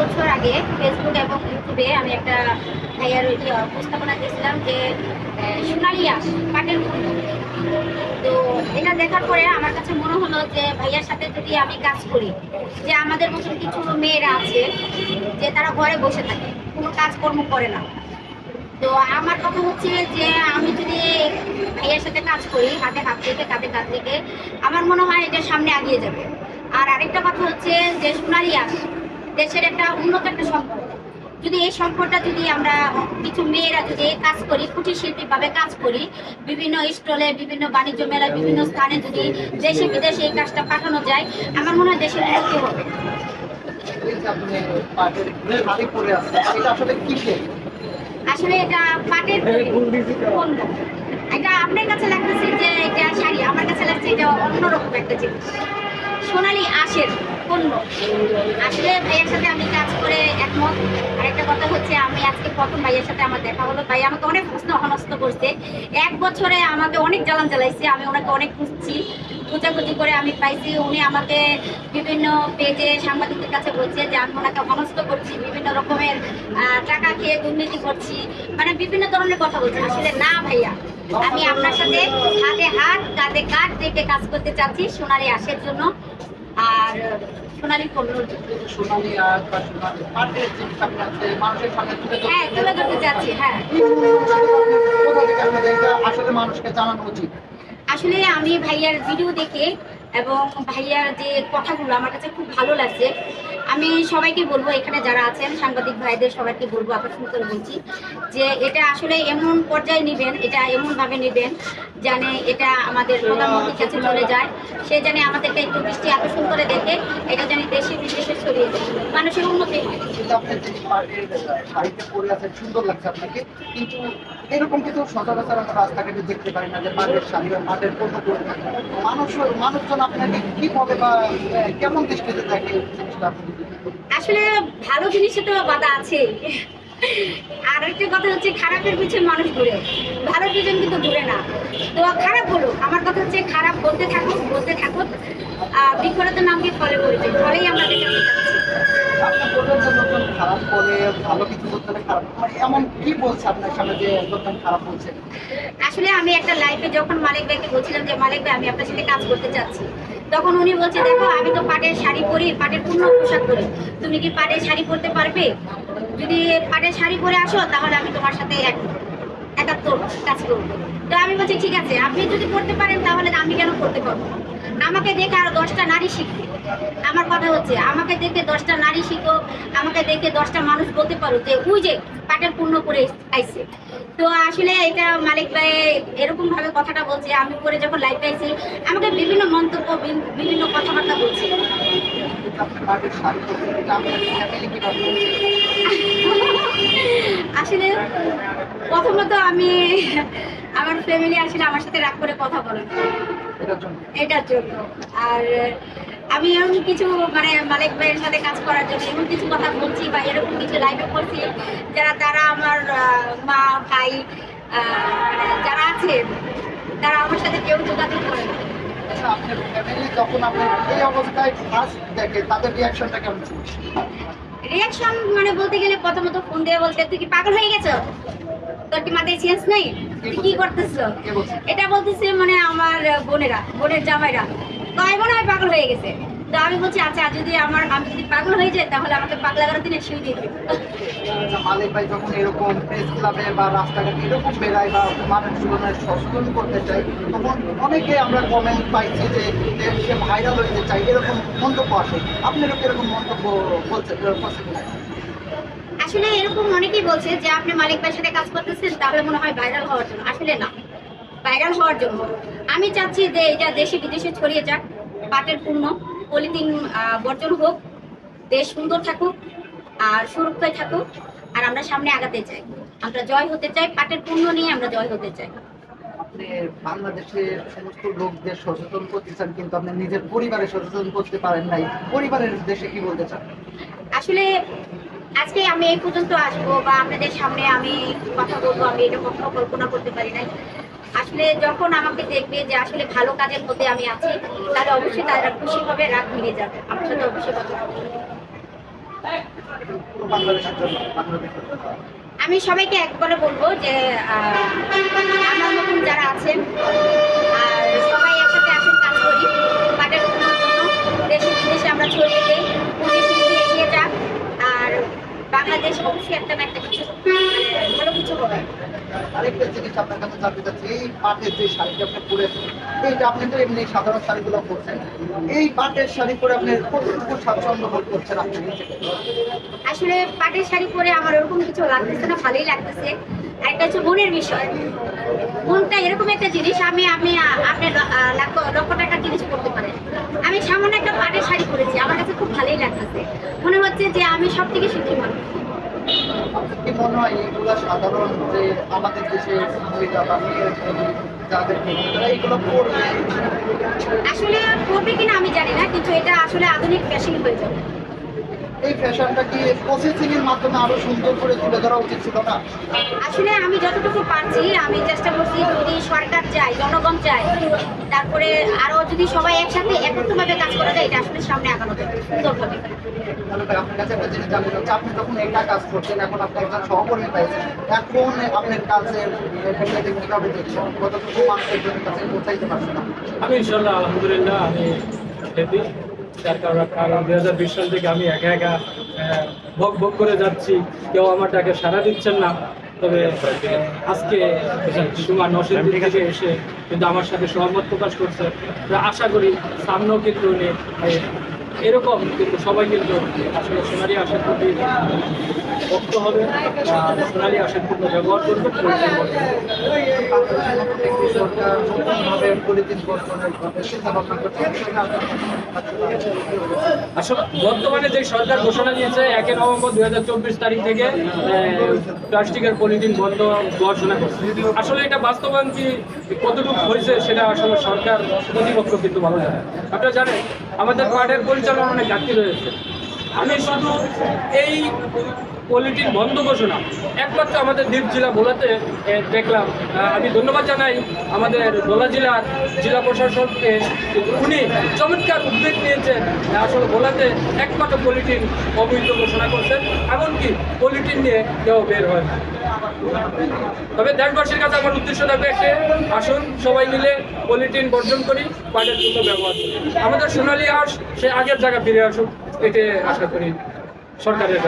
বছর আগে ফেসবুক এবং ইউটিউবে আমি একটা ভাইয়ার ইয়ে উপস্থাপনা দিয়েছিলাম যে সোনালি আস পাটের তো এটা দেখার পরে আমার কাছে মনে হলো যে ভাইয়ার সাথে যদি আমি কাজ করি, যে আমাদের মতন কিছু মেয়েরা আছে, যে তারা ঘরে বসে থাকে, কোনো কাজকর্ম করে না। তো আমার কথা হচ্ছে যে আমি যদি ভাইয়ার সাথে কাজ করি, হাতে হাত রেখে, কাঁধে কাঁধ রেখে, আমার মনে হয় এটা সামনে আগিয়ে যাবে। আর আরেকটা কথা হচ্ছে যে সোনালি আঁশ দেশের একটা উন্নত একটা সম্পদ যদি এই সম্পদটা যদি আমরা কিছু মেয়েরা যদি কাজ করি কুটির শিল্পীভাবে কাজ করি বিভিন্ন স্টলে বিভিন্ন বাণিজ্য মেলায় বিভিন্ন স্থানে যদি দেশে বিদেশে এই কাজটা পাঠানো যায় আমার মনে হয় দেশের উন্নতি হবে। আসলে এটা পাটের এটা আপনার কাছে লাগতেছে যে এটা শাড়ি আমার কাছে লাগছে এটা অন্যরকম একটা জিনিস। সোনালি আশের আসলে ভাইয়ের সাথে আমি কাজ করে একমত। আরেকটা কথা হচ্ছে, আমি আজকে প্রথম ভাইয়ের সাথে আমার দেখা হলো। ভাই আমাকে অনেক প্রশ্ন অনস্ত করছে। এক বছরে আমাকে অনেক জ্বালান জ্বালাইছে, আমি ওনাকে অনেক খুঁজছি। খোঁজাখুঁজি করে আমি পাইছি, উনি আমাকে বিভিন্ন পেজে সাংবাদিকদের কাছে বলছে যে আমি ওনাকে অনস্ত করছি, বিভিন্ন রকমের টাকা খেয়ে দুর্নীতি করছি মানে বিভিন্ন ধরনের কথা বলছি। আসলে না ভাইয়া, আমি আপনার সাথে হাতে হাত, কাঁধে কাঁধ রেখে কাজ করতে চাচ্ছি, সোনালি আশের জন্য। আর সোনালি পণ্যর জন্য সোনালি আর সোনালি পাটের যে আছে মানুষের সামনে তুলে হ্যাঁ তুলে ধরতে চাচ্ছি হ্যাঁ। আসলে মানুষকে জানানো উচিত? আসলে আমি ভাইয়ার ভিডিও দেখে এবং ভাইয়ার যে কথাগুলো আমার কাছে খুব ভালো লাগছে। আমি সবাইকে বলব, এখানে যারা আছেন, সাংবাদিক ভাইদের সবাইকে বলব, আকর্ষণ করে বলছি যে এটা আসলে এমন পর্যায়ে নেবেন, এটা এমনভাবে নেবেন জানে এটা আমাদের প্রধানমন্ত্রীর কাছে চলে যায়। সে জানে আমাদেরকে একটু দৃষ্টি আকর্ষণ করে দেখে, এটা জানি দেশে বিদেশে ছড়িয়ে যায় মানুষের উন্নতি হয়। সুন্দর লাগছে আপনাকে। কিন্তু এরকম কিন্তু সচরাচর আমরা রাস্তাঘাটে দেখতে পারি না যে শাড়ি বা পাটের পণ্য থাকে। মানুষ, মানুষজন আপনাকে কি বলে বা কেমন দৃষ্টিতে জিনিসটা আপনি। আসলে ভালো জিনিসে তো বাধা আছে আর একটা কথা হচ্ছে খারাপের পিছনে মানুষ ঘুরে। ভালো পিছন কিন্তু ঘুরে না। তো খারাপ হলো। আমার কথা হচ্ছে খারাপ বলতে থাকো বলতে থাকো। আহ, বৃক্ষরতার নাম দিয়ে ফলে পড়েছে ফলেই আমরা দেখাতে খারাপ বলে ভালো মানে আসলে আমি একটা লাইফে যখন মালিক ভাইকে বলছিলাম যে, মালিক ভাই, আমি আপনার সাথে কাজ করতে চাচ্ছি। তখন উনি বলছে, দেখো, আমি তো পাটের শাড়ি পরি, পাটের পূর্ণ পোশাক পরি। তুমি কি পাটের শাড়ি পরতে পারবে? যদি পাটের শাড়ি পরে আসো, তাহলে আমি তোমার সাথে এক একাত্তর কাজ করব। তো আমি বলছি, ঠিক আছে, আপনি যদি করতে পারেন তাহলে আমি কেন করতে পারব? আমাকে দেখে আরও দশটা নারী শিখবে। আমার কথা হচ্ছে, আমাকে দেখে দশটা নারী শিখো, আমাকে দেখে দশটা মানুষ বলতে পারো যে, ওই যে পাটের পূর্ণ করে আইছে। তো আসলে এটা মালিক ভাই এরকম ভাবে কথাটা বলছে, আমি পরে যখন লাইভ পাইছি, আমাকে বিভিন্ন মন্তব্য বিভিন্ন কথাবার্তা বলছে। আসলে প্রথমত আমি আমার ফ্যামিলি আসলে আমার সাথে রাগ করে কথা বলে এটার জন্য? আর আমি এমন কিছু মানে মালিক ভাইয়ের সাথে কাজ করার জন্য এমন কিছু কথা বলছি বা এরকম কিছু লাইভে করছি যারা তারা আমার মা ভাই মানে যারা আছে তারা আমার সাথে কেউ যোগাযোগ করে না। আচ্ছা, আপনার ফ্যামিলি যখন আপনার এই অবস্থায় ফার্স্ট দেখে তাদের রিয়াকশনটা কেমন ছিল? রিয়াকশন মানে বলতে গেলে প্রথমত ফোন দিয়ে বলতে তুই কি পাগল হয়ে গেছো? তোর মাথায় চেঞ্জ নেই? কি করতেছো এটা বলতেছে মানে আমার বোনেরা বোনের জামাইরা। তো আমি মনে হয় পাগল হয়ে গেছে। তো আমি বলছি আচ্ছা যদি আমার আমি যদি পাগল হয়ে যাই তাহলে আমাকে পাগলা করার দিনে শুয়ে দিয়ে আচ্ছা, মালিক ভাই যখন এরকম প্রেস বা রাস্তাঘাটে এরকম করতে চাই অনেকে আমরা কমেন্ট পাইছি যে সে ভাইরাল হইতে চাই মন্তব্য? আসলে এরকম অনেকেই বলছে যে আপনি মালিক ভাইয়ের সাথে কাজ করতেছেন তাহলে মনে হয় ভাইরাল হওয়ার জন্য। আসলে না। ভাইরাল হওয়ার জন্য। আমি চাচ্ছি যে এটা দেশে বিদেশে ছড়িয়ে যাক পাটের পূর্ণ পলিথিন বর্জন হোক দেশ সুন্দর থাকুক আর সুরক্ষায় থাকুক আর আমরা সামনে আগাতে চাই। আমরা জয় হতে চাই পাটের পূর্ণ নিয়ে আমরা জয় হতে চাই। বাংলাদেশের সমস্ত লোকদের সচেতন করতে চান কিন্তু আপনি নিজের পরিবারে সচেতন করতে পারেন নাই। পরিবারের দেশে কি বলতে চান? আসলে আজকে আমি এই পর্যন্ত আসব বা আপনাদের সামনে আমি কথা বলব, আমি এটা কখনো কল্পনা করতে পারি নাই। আসলে যখন আমাকে দেখবে যে আসলে ভালো কাজের মধ্যে আমি আছি, তাহলে অবশ্যই তারা খুশি হবে, রাগ ভেঙে যাবে। আমার সাথে অবশ্যই কথা আমি সবাইকে একবারে বলব যে আমার মতন যারা আছেন আর সবাই একসাথে আসেন কাজ করি পাটের পণ্যের জন্য দেশে বিদেশে আমরা ছড়িয়ে দিই পুঁজি শিল্পী এগিয়ে যাক আর বাংলাদেশ অবশ্যই একটা না একটা কিছু ভালো কিছু হবে। আরেকটা জিনিস আপনার কাছে জানতে চাচ্ছি এই পাটের যে শাড়িটা আপনি পরেছেন এইটা আপনি তো এমনি সাধারণ শাড়িগুলো পরছেন। এই পাটের শাড়ি পরে আপনি কতটুকু স্বাচ্ছন্দ্য বোধ করছেন আপনি আসলে পাটের শাড়ি পরে আমার ওরকম কিছু লাগতেছে না ভালোই লাগতেছে। একটা হচ্ছে মনের বিষয়। মনটা এরকম একটা জিনিস আমি আমি আপনি ল- আ, লাখ লক্ষ টাকার জিনিস করতে পারেন। আমি সামান্য একটা পাটের শাড়ি পরেছি আমার কাছে খুব ভালোই লাগতেছে। মনে হচ্ছে যে আমি সব থেকে সুখী মানুষ। কি মনে হয় সাধারণ যে আমাদের দেশে মহিলা বা আসলে করবে কিনা আমি জানি না কিন্তু এটা আসলে আধুনিক ফ্যাশন হয়ে যাবে। এই ফ্যাশনটা কি প্রসেসিং এর মাধ্যমে আরও সুন্দর করে তুলে ধরা উচিত ছিল না? আসলে আমি যতটুকু পারছি আমি চেষ্টা করছি যদি সরকার চায় জনগণ চায় তারপরে আরও যদি সবাই একসাথে একত্রভাবে কাজ করা যায় এটা আসলে সামনে আগানো আপনার কাছে একটা জিনিস জানতে চাচ্ছি আপনি যখন একা কাজ করছেন এখন আপনি একজন সহকর্মী পাইছেন এখন আপনার কাজের বিষয়টা কীভাবে দেখছেন? কতটুকু মানুষের কাছে পৌঁছাইতে পারছেন আমি ইনশাল্লাহ আলহামদুলিল্লাহ আমি যার কারণ দুই হাজার বিশ সাল থেকে আমি একা একা ভোগ ভোগ করে যাচ্ছি। কেউ আমার ডাকে সাড়া দিচ্ছেন না। তবে আজকে সুমা নসিদ্দিন থেকে এসে কিন্তু আমার সাথে সহমত প্রকাশ করছে। আশা করি সামনেও কিন্তু উনি এরকম, কিন্তু সবাই কিন্তু আসলে সোনালি আশার প্রতি ভক্ত হবে সোনালি আশার পূর্ণ ব্যবহার করবে, পরিচয় আসলে বর্তমানে যে সরকার ঘোষণা দিয়েছে, একে নভেম্বর দুই হাজার চব্বিশ তারিখ থেকে প্লাস্টিকের পলিথিন বন্ধ ঘোষণা করছে। আসলে এটা বাস্তবায়ন কি কতটুকু হয়েছে, সেটা আসলে সরকার কর্তৃপক্ষ কিন্তু ভালো জানে। আপনারা জানেন, আমাদের পার্টের পরিচালনা অনেক ঘাটতি রয়েছে। আমি শুধু এই পলিটির বন্ধ ঘোষণা, একমাত্র আমাদের দ্বীপ জেলা ভোলাতে দেখলাম। আমি ধন্যবাদ জানাই আমাদের ভোলা জেলার জেলা প্রশাসককে উনি চমৎকার উদ্বেগ নিয়েছেন। আসলে ভোলাতে একমাত্র পলিটিন অবৈধ ঘোষণা করছেন। এমনকি পলিটিন নিয়ে কেউ বের হয় তবে দেশবাসীর কাছে আমার উদ্দেশ্য থাকবে একটা আসুন, সবাই মিলে পলিটিন বর্জন করি, পাটের জন্য ব্যবহার করি। আমাদের সোনালী আস সে আগের জায়গা ফিরে আসুক এটা আশা করি সরকারের